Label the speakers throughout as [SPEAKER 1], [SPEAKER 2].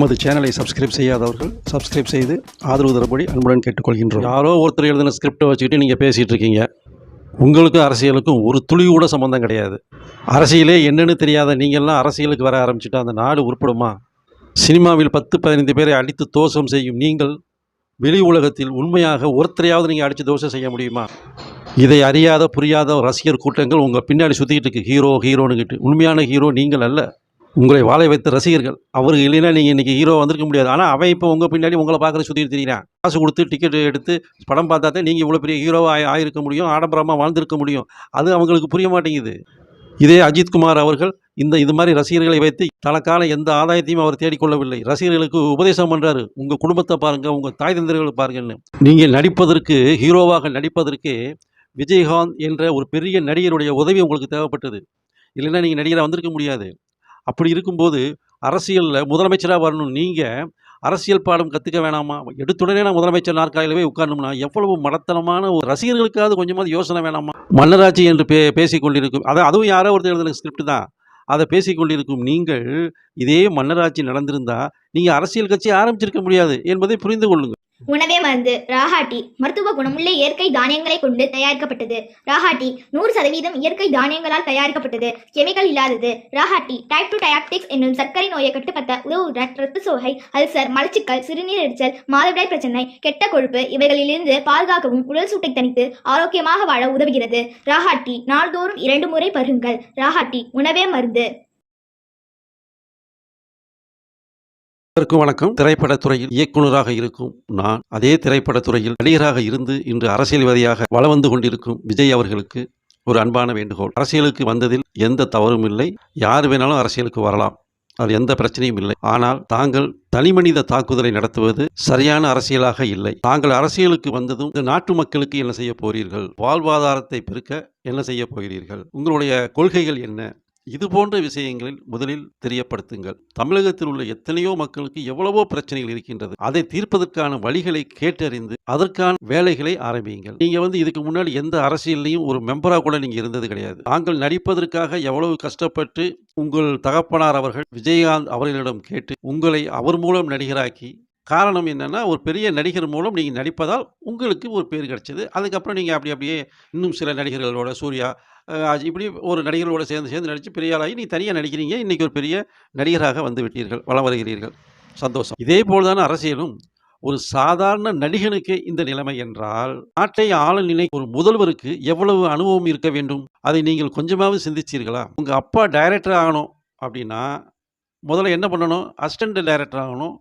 [SPEAKER 1] நமது சேனலை சப்ஸ்கிரைப் செய்யாதவர்கள் சப்ஸ்கிரைப் செய்து ஆதரவு தரப்படி அன்புடன் கேட்டுக்கொள்கின்றோம். யாரோ ஒருத்தர் எழுதின ஸ்கிரிப்டை வச்சுக்கிட்டு நீங்கள் பேசிகிட்டு இருக்கீங்க. உங்களுக்கும் அரசியலுக்கும் ஒரு துளி கூட சம்மந்தம் கிடையாது. அரசியலே என்னென்னு தெரியாத நீங்கள்லாம் அரசியலுக்கு வர ஆரம்பிச்சுட்டு அந்த நாடு உருப்படுமா? சினிமாவில் பத்து பதினைந்து பேரை அடித்து தோஷம் செய்யும் நீங்கள் வெளி உலகத்தில் உண்மையாக ஒருத்தரையாவது நீங்கள் அடித்து தோஷம் செய்ய முடியுமா? இதை அறியாத புரியாத ரசிகர் கூட்டங்கள் உங்கள் பின்னாடி சுற்றிக்கிட்டு இருக்கு. ஹீரோ ஹீரோனுக்கிட்டு உண்மையான ஹீரோ நீங்கள் அல்ல உங்களை வாழை வைத்த ரசிகர்கள். அவருக்கு இல்லைன்னா நீங்கள் இன்றைக்கி ஹீரோ வந்திருக்க முடியாது. ஆனால் அவன் இப்போ உங்கள் பின்னாடி உங்களை பார்க்குற சுற்றி தெரியுறான் காசு கொடுத்து டிக்கெட் எடுத்து படம் பார்த்தா தான் நீங்கள் இவ்வளோ பெரிய ஹீரோவாக ஆகிருக்க முடியும். ஆடம்பரமாக வாழ்ந்திருக்க முடியும். அது அவங்களுக்கு புரிய மாட்டேங்குது. இதே அஜித்குமார் அவர்கள் இந்த இது மாதிரி ரசிகர்களை வைத்து தனக்கான எந்த ஆதாயத்தையும் அவர் தேடிக்கொள்ளவில்லை. ரசிகர்களுக்கு உபதேசம் பண்ணுறாரு உங்கள் குடும்பத்தை பாருங்கள் உங்கள் தாய் தந்தர்களை பாருங்கன்னு. நீங்கள் நடிப்பதற்கு ஹீரோவாக நடிப்பதற்கு விஜயகாந்த் என்ற ஒரு பெரிய நடிகருடைய உதவி உங்களுக்கு தேவைப்பட்டது. இல்லைன்னா நீங்கள் நடிகராக வந்திருக்க முடியாது. அப்படி இருக்கும்போது அரசியலில் முதலமைச்சராக வரணும். நீங்கள் அரசியல் பாடம் கற்றுக்க வேணாமா? எடுத்துடனே நான் முதலமைச்சர் நாற்காலியில் போய் உட்காரணும்னா எவ்வளவு மடத்தனமான ஒரு ரசிகர்களுக்காவது கொஞ்சமாவது யோசனை வேணாமா? மன்னராட்சி என்று பே பேசி கொண்டிருக்கும் அதை அதுவும் யாரோ ஒருத்தர் எழுதின ஸ்கிரிப்ட் தான். அதை பேசி கொண்டிருக்கும் நீங்கள் இதே மன்னராட்சி நடந்திருந்தால் நீங்கள் அரசியல் கட்சி ஆரம்பிச்சிருக்க முடியாது என்பதை புரிந்து கொள்ளுங்கள்.
[SPEAKER 2] உணவே மருந்து. ராஹாட்டி மருத்துவ குணமுள்ள இயற்கை தானியங்களை கொண்டு தயாரிக்கப்பட்டது. ராஹாட்டி நூறு சதவீதம் இயற்கை தானியங்களால் தயாரிக்கப்பட்டது. கெமிக்கல் இல்லாதது. ராஹாட்டி டைப் டு டயாப்டிக்ஸ் என்னும் சர்க்கரை நோயை கட்டுப்பட்ட உதவுடன் ரத்த சோகை அல்சர் மலச்சிக்கல் சிறுநீர் எரிச்சல் மாதவிடாய் பிரச்சனை கெட்ட கொழுப்பு இவைகளிலிருந்து பாதுகாக்கவும் உடல் சூட்டை தணித்து ஆரோக்கியமாக வாழ உதவுகிறது. ராஹாட்டி நாள்தோறும் இரண்டு முறை பருகுங்கள். ராஹாட்டி உணவே மருந்து.
[SPEAKER 1] அனைவருக்கும் வணக்கம். திரைப்படத்துறையில் இயக்குனராக இருக்கும் நான் அதே திரைப்படத்துறையில் நடிகராக இருந்து இன்று அரசியல்வாதியாக வள வந்து கொண்டிருக்கும் விஜய் அவர்களுக்கு ஒரு அன்பான வேண்டுகோள். அரசியலுக்கு வந்ததில் எந்த தவறும் இல்லை. யார் வேணாலும் அரசியலுக்கு வரலாம். அது எந்த பிரச்சனையும் இல்லை. ஆனால் தாங்கள் தனிமனித தாக்குதலை நடத்துவது சரியான அரசியலாக இல்லை. தாங்கள் அரசியலுக்கு வந்ததும் இந்த நாட்டு மக்களுக்கு என்ன செய்ய போகிறீர்கள் வாழ்வாதாரத்தை பெருக்க என்ன செய்ய போகிறீர்கள்? உங்களுடைய கொள்கைகள் என்ன? இது போன்ற விஷயங்களில் முதலில் தெரியப்படுத்துங்கள். தமிழகத்தில் உள்ள எத்தனையோ மக்களுக்கு எவ்வளவோ பிரச்சனைகள் இருக்கின்றது. அதை தீர்ப்பதற்கான வழிகளை கேட்டறிந்து அதற்கான வேலைகளை ஆரம்பியுங்கள். நீங்க வந்து இதுக்கு முன்னாடி எந்த அரசியல்லையும் ஒரு மெம்பரா கூட நீங்க இருந்தது கிடையாது. தாங்கள் நடிப்பதற்காக எவ்வளவு கஷ்டப்பட்டு உங்கள் தகப்பனார் அவர்கள் விஜயகாந்த் அவர்களிடம் கேட்டு உங்களை அவர் மூலம் நடிகராக்கி காரணம் என்னன்னா ஒரு பெரிய நடிகர் மூலம் நீங்கள் நடிப்பதால் உங்களுக்கு ஒரு பேர் கிடச்சிது. அதுக்கப்புறம் நீங்கள் அப்படி அப்படியே இன்னும் சில நடிகர்களோட சூர்யா அஹ், இப்படி ஒரு நடிகர்களோட சேர்ந்து சேர்ந்து நடித்து பெரிய ஆளாகி நீ தனியாக நடிக்கிறீங்க. இன்றைக்கி ஒரு பெரிய நடிகராக வந்து விட்டீர்கள் வளம் வருகிறீர்கள். சந்தோஷம். இதே போலதானே அரசியலும். ஒரு சாதாரண நடிகனுக்கு இந்த நிலைமை என்றால் நாட்டை ஆள ஒரு முதல்வருக்கு எவ்வளவு அனுபவம் இருக்க வேண்டும்? அதை நீங்கள் கொஞ்சமாவது சிந்திச்சீர்களா? உங்கள் அப்பா டைரக்டர் ஆகணும் அப்படின்னா முதல்ல என்ன பண்ணணும்? அசிஸ்டண்ட் டைரக்டர் ஆகணும்.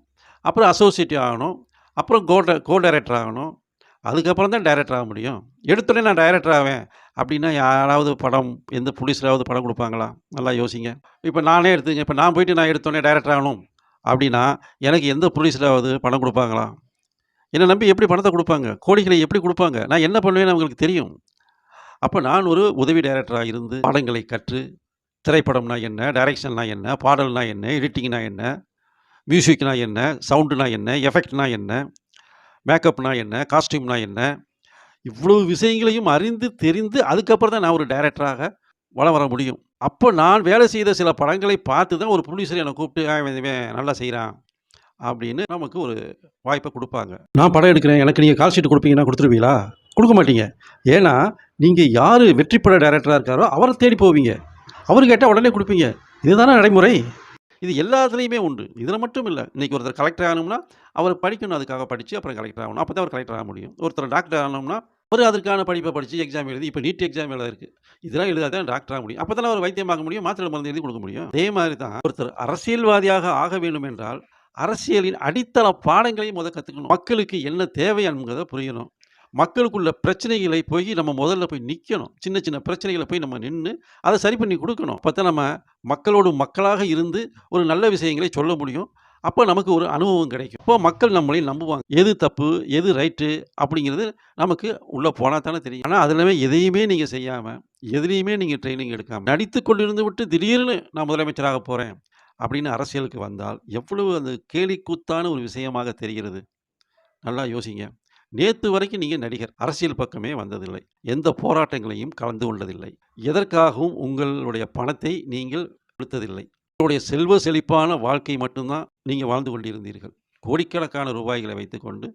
[SPEAKER 1] அப்புறம் அசோசியேட் ஆகணும். அப்புறம் கோ கோ டைரக்டர் ஆகணும். அதுக்கப்புறம் தான் டைரக்டர் ஆக முடியும். எடுத்தோடனே நான் டைரக்டர் ஆவேன். அப்படின்னா யாராவது படம் எந்த புலிஸ்லாவது படம் கொடுப்பாங்களா? நல்லா யோசிங்க. இப்போ நானே எடுத்துங்க. இப்போ நான் போயிட்டு நான் எடுத்தோடனே டைரக்டர் ஆகணும். அப்படின்னா எனக்கு எந்த புலிஸ்லாவது படம் கொடுப்பாங்களா? என்னை நம்பி எப்படி பணத்தை கொடுப்பாங்க? கோடிகளை எப்படி கொடுப்பாங்க? நான் என்ன பண்ணுவேன்னு அவங்களுக்கு தெரியும். அப்போ நான் ஒரு உதவி டைரக்டராக இருந்து பாடங்களை கற்று திரைப்படம்னா என்ன டைரக்ஷன்னா என்ன பாடல்னா என்ன எடிட்டிங்னா என்ன மியூசிக்னா என்ன சவுண்டுனா என்ன எஃபெக்ட்னா என்ன மேக்கப்னா என்ன காஸ்டியூம்னா என்ன இவ்வளவு விஷயங்களையும் அறிந்து தெரிந்து அதுக்கப்புறம் தான் நான் ஒரு டைரக்டராக வளம் வர முடியும். அப்போ நான் வேலை செய்த சில படங்களை பார்த்து தான் ஒரு ப்ரொடியூசர் என்னை கூப்பிட்டு நல்லா செய்கிறான் அப்படின்னு நமக்கு ஒரு வாய்ப்பை கொடுப்பாங்க. நான் படம் எடுக்கிறேன் எனக்கு நீங்கள் கால் ஷீட் கொடுப்பீங்கன்னா கொடுத்துருவீங்களா? கொடுக்க மாட்டீங்க. ஏன்னா நீங்கள் யார் வெற்றி பட டைரக்டராக இருக்காரோ அவரை தேடி போவீங்க. அவர் கேட்டால் உடனே கொடுப்பீங்க. இதுதானே நடைமுறை? இது எல்லாத்துலேயுமே உண்டு. இதில் மட்டும் இல்லை. இன்றைக்கி ஒருத்தர் கலெக்டர் ஆகணும்னா அவர் படிக்கணும் அதுக்காக படித்து அப்புறம் கலெக்டர் ஆகணும். அப்போ தான் அவர் கலெக்டர் ஆக முடியும். ஒருத்தர் டாக்டர் ஆகணும்னா அவர் அதற்கான படிப்பை படித்து எக்ஸாம் எழுதி இப்போ நீட் எக்ஸாம் எழுத இருக்குது இதெல்லாம் எழுதாதான் டாக்டர் ஆக முடியும். அப்போ தான் அவர் வைத்தியம் ஆக முடியும் மாத்திரை மருந்து எழுதி கொடுக்க முடியும். அதே மாதிரி தான் ஒருத்தர் அரசியல்வாதியாக ஆக வேண்டும் என்றால் அரசியலின் அடித்தள பாடங்களையும் முத கற்றுக்கணும் மக்களுக்கு என்ன தேவை என்பதை புரியணும். மக்களுக்குள்ள பிரச்சனைகளை போய் நம்ம முதல்ல போய் நிற்கணும் சின்ன சின்ன பிரச்சனைகளை போய் நம்ம நின்று அதை சரி பண்ணி கொடுக்கணும். அப்போ தான் நம்ம மக்களோடு மக்களாக இருந்து ஒரு நல்ல விஷயங்களை சொல்ல முடியும். அப்போ நமக்கு ஒரு அனுபவம் கிடைக்கும். இப்போ மக்கள் நம்மளையும் நம்புவாங்க. எது தப்பு எது ரைட்டு அப்படிங்கிறது நமக்கு உள்ளே போனால் தானே தெரியும். ஆனால் அதில் எதையுமே நீங்கள் செய்யாமல் எதுலேயுமே நீங்கள் ட்ரைனிங் எடுக்காமல் நடித்து கொண்டிருந்து விட்டு திடீர்னு நான் முதலமைச்சராக போகிறேன் அப்படின்னு அரசியலுக்கு வந்தால் எவ்வளவு அந்த கேலிக்கூத்தான ஒரு விஷயமாக தெரிகிறது? நல்லா யோசிங்க. நேற்று வரைக்கும் நீங்கள் நடிகர் அரசியல் பக்கமே வந்ததில்லை எந்த போராட்டங்களையும் கலந்து கொண்டதில்லை எதற்காகவும் உங்களுடைய பணத்தை நீங்கள் கொடுத்ததில்லை உங்களுடைய செல்வ செழிப்பான வாழ்க்கை மட்டும்தான் நீங்க வாழ்ந்து கொண்டிருந்தீர்கள். கோடிக்கணக்கான ரூபாய்களை வைத்துக்கொண்டு,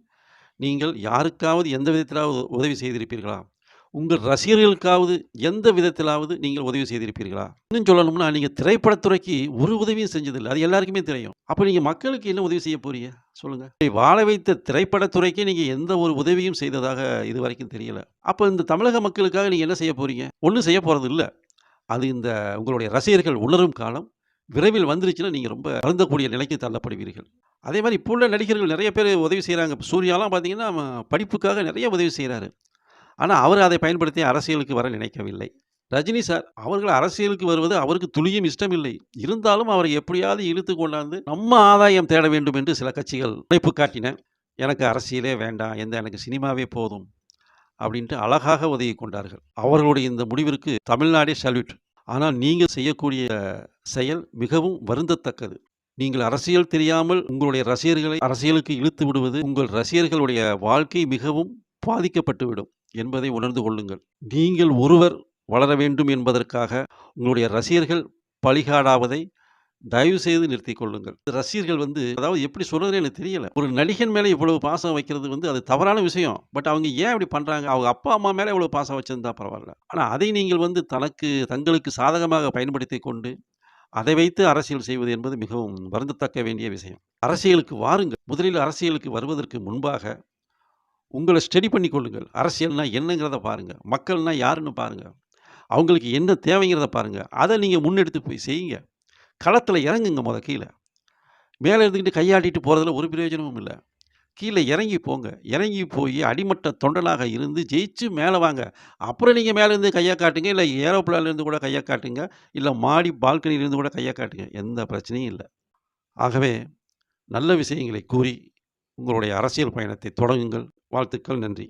[SPEAKER 1] நீங்கள் யாருக்காவது எந்த விதத்திலாவது உதவி செய்திருப்பீர்களா? உங்கள் ரசிகர்களுக்காவது எந்த விதத்திலாவது நீங்கள் உதவி செய்திருப்பீர்களா? இன்னும் சொல்லணும்னா, நீங்கள் திரைப்படத்துறைக்கு ஒரு உதவியும் செஞ்சதில்லை அது எல்லாருக்குமே தெரியும். அப்போ நீங்கள் மக்களுக்கு என்ன உதவி செய்ய போறீங்க? சொல்லுங்க. வாழ வைத்த திரைப்படத்துறைக்கு நீங்க எந்த ஒரு உதவியும் செய்ததாக இது வரைக்கும் தெரியல. அப்ப இந்த தமிழக மக்களுக்காக நீங்க என்ன செய்ய போறீங்க? ஒன்றும் செய்ய போறது இல்லை அது இந்த உங்களுடைய ரசிகர்கள் உணரும் காலம் விரைவில் வந்துருச்சுன்னா, நீங்க ரொம்ப வருந்தக்கூடிய நிலைக்கு தள்ளப்படுவீர்கள். அதே மாதிரி இப்போ உள்ள நடிகர்கள் நிறைய பேர் உதவி செய்கிறாங்க சூர்யாலாம் பார்த்தீங்கன்னா, படிப்புக்காக நிறைய உதவி செய்கிறாரு ஆனால் அவர் அதை பயன்படுத்தி அரசியலுக்கு வர நினைக்கவில்லை. ரஜினி சார் அவர்கள் அரசியலுக்கு வருவது அவருக்கு துளியும் இஷ்டமில்லை. இருந்தாலும் அவரை எப்படியாவது இழுத்து கொண்டாந்து நம்ம ஆதாயம் தேட வேண்டும் என்று சில கட்சிகள் முனைப்பு காட்டின. எனக்கு அரசியலே வேண்டாம். எந்த எனக்கு சினிமாவே போதும். அப்படின்ட்டு அழகாக உதவி கொண்டார்கள். அவர்களுடைய இந்த முடிவிற்கு தமிழ்நாடே சல்யூட். ஆனால் நீங்கள் செய்யக்கூடிய செயல் மிகவும் வருந்தத்தக்கது. நீங்கள் அரசியல் தெரியாமல் உங்களுடைய ரசிகர்களை அரசியலுக்கு இழுத்து விடுவது, உங்கள் ரசிகர்களுடைய வாழ்க்கை மிகவும் பாதிக்கப்பட்டுவிடும் என்பதை உணர்ந்து கொள்ளுங்கள். நீங்கள் ஒருவர் வளர வேண்டும் என்பதற்காக உங்களுடைய ரசிகர்கள் பழிகாடாவதை தயவு செய்து நிறுத்தி கொள்ளுங்கள். ரசிகர்கள் வந்து அதாவது எப்படி சொல்கிறதுன்னு எனக்கு தெரியல. ஒரு நடிகன் மேலே இவ்வளவு பாசம் வைக்கிறது வந்து அது தவறான விஷயம். பட் அவங்க ஏன் இப்படி பண்றாங்க? அவங்க அப்பா, அம்மா மேலே இவ்வளவு பாசம் வச்சிருந்தா பரவாயில்ல ஆனால் அதை நீங்கள் வந்து தனக்கு தங்களுக்கு சாதகமாக பயன்படுத்தி கொண்டு, அதை வைத்து அரசியல் செய்வது என்பது மிகவும் வருந்தத்தக்க வேண்டிய விஷயம். அரசியலுக்கு வாருங்கள். முதலில் அரசியலுக்கு வருவதற்கு முன்பாக உங்களை ஸ்டடி பண்ணிக் கொள்ளுங்கள். அரசியல்னால் என்னங்கிறத பாருங்கள் மக்கள்னால் யாருன்னு பாருங்கள் அவங்களுக்கு என்ன தேவைங்கிறத பாருங்கள் அதை நீங்கள் முன்னெடுத்து போய் செய்யுங்க. களத்தில் இறங்குங்க முத கீழே மேலே இருந்துக்கிட்டு கையாட்டிட்டு போகிறதுல ஒரு பிரயோஜனமும் இல்லை கீழே இறங்கி போங்க. இறங்கி போய் அடிமட்ட தொண்டனாக இருந்து ஜெயிச்சு மேலே வாங்க. அப்புறம் நீங்கள் மேலேருந்து கையாக காட்டுங்க. இல்லை ஏரோப்ளான்லேருந்து கூட கையை காட்டுங்க. இல்லை மாடி பால்கனிலேருந்து கூட கையாக காட்டுங்க. எந்த பிரச்சனையும் இல்லை ஆகவே நல்ல விஷயங்களை கூறி உங்களுடைய அரசியல் பயணத்தை தொடங்குங்கள். வாழ்த்துக்கள். நன்றி.